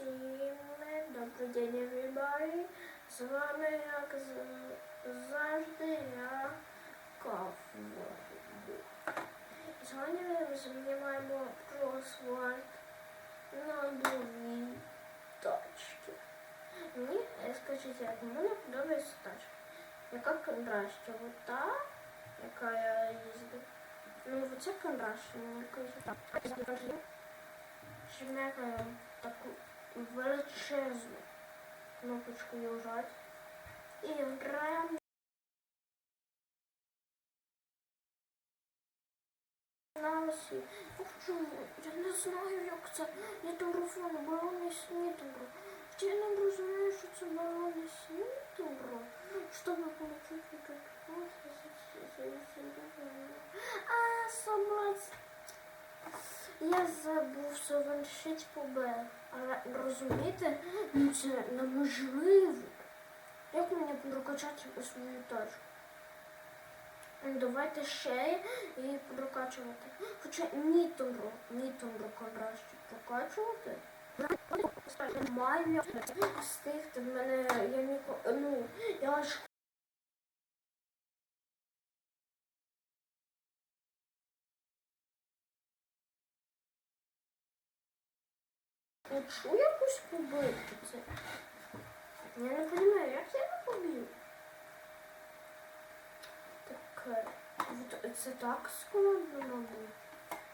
всім добрий день, everybody. З вами, як завжди, я. І Сьогодні ми знімаємо кросворд на новій тачці. Мені, скажіть, як мені подобається тачка. Яка краще? Ота, яка я їздив. Ну, оця краще, мені кажуть. Так, Жмякаємо таку величезну кнопочку нажать і граємо. Ну, чому? Я не знаю, як це нітографон, балони снітограф. Чи я не розумію, що це балони снітограф? Щоб получити тут. А, собрать. Я забув совершити побег. Але розумієте, ну це неможливо. Як мені прокачати свою тачку? Ну, Давайте ще і прокачувати. Хоча нітомро, нітомро краще прокачувати. Нормально встигти в мене, я ніко, ну, Хочу якусь побити це. Я не розумію, як я не поб'ю. Так, це так складно, мабуть.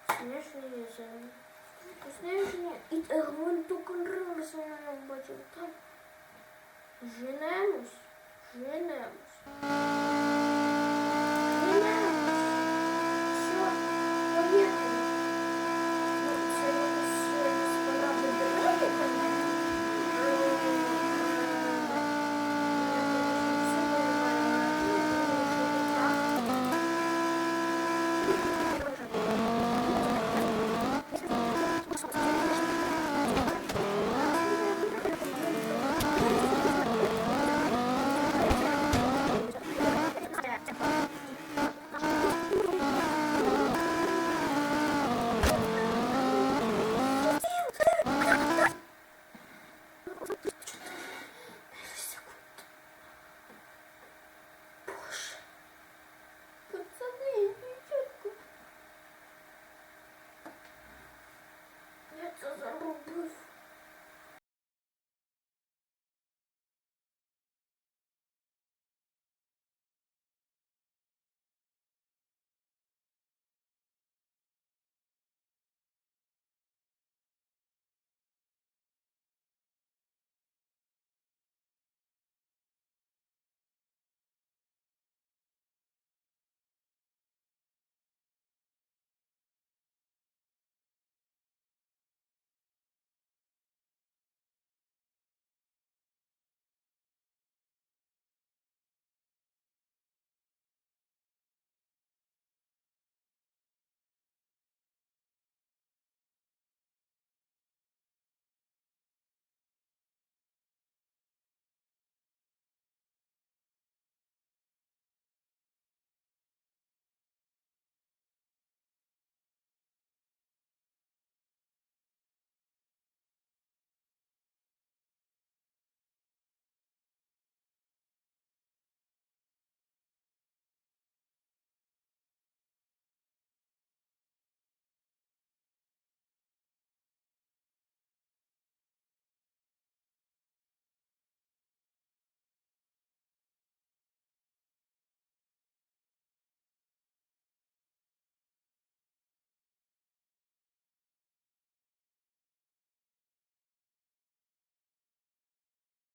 Сніжні землі. Сніжні і гвинту контроль я бачив. Так. Женемось. Женемось.